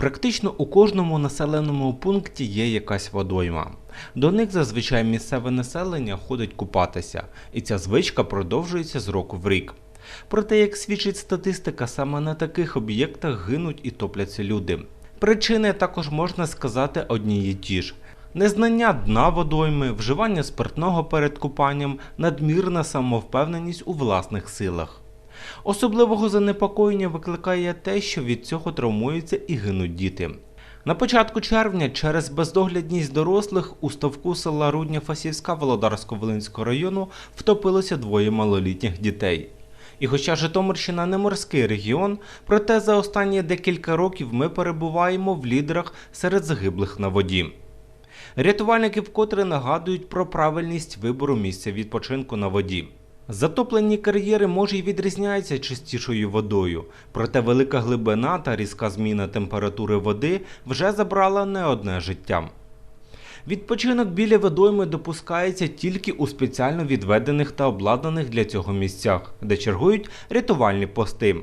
Практично у кожному населеному пункті є якась водойма. До них зазвичай місцеве населення ходить купатися, і ця звичка продовжується з року в рік. Проте, як свідчить статистика, саме на таких об'єктах гинуть і топляться люди. Причини також можна сказати одні й ті ж: незнання дна водойми, вживання спиртного перед купанням, надмірна самовпевненість у власних силах. Особливого занепокоєння викликає те, що від цього травмуються і гинуть діти. На початку червня через бездоглядність дорослих у ставку села Рудня Фасівська Володарсько-Волинського району втопилося двоє малолітніх дітей. І хоча Житомирщина не морський регіон, проте за останні декілька років ми перебуваємо в лідерах серед загиблих на воді. Рятувальники вкотре нагадують про правильність вибору місця відпочинку на воді. Затоплені кар'єри може й відрізняються чистішою водою, проте велика глибина та різка зміна температури води вже забрала не одне життя. Відпочинок біля водойми допускається тільки у спеціально відведених та обладнаних для цього місцях, де чергують рятувальні пости.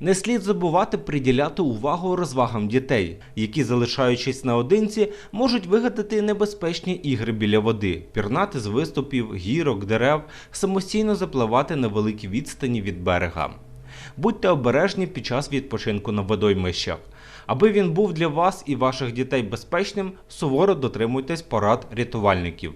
Не слід забувати приділяти увагу розвагам дітей, які, залишаючись наодинці, можуть вигадати небезпечні ігри біля води, пірнати з виступів, гірок, дерев, самостійно запливати на великі відстані від берега. Будьте обережні під час відпочинку на водоймищах. Аби він був для вас і ваших дітей безпечним, суворо дотримуйтесь порад рятувальників.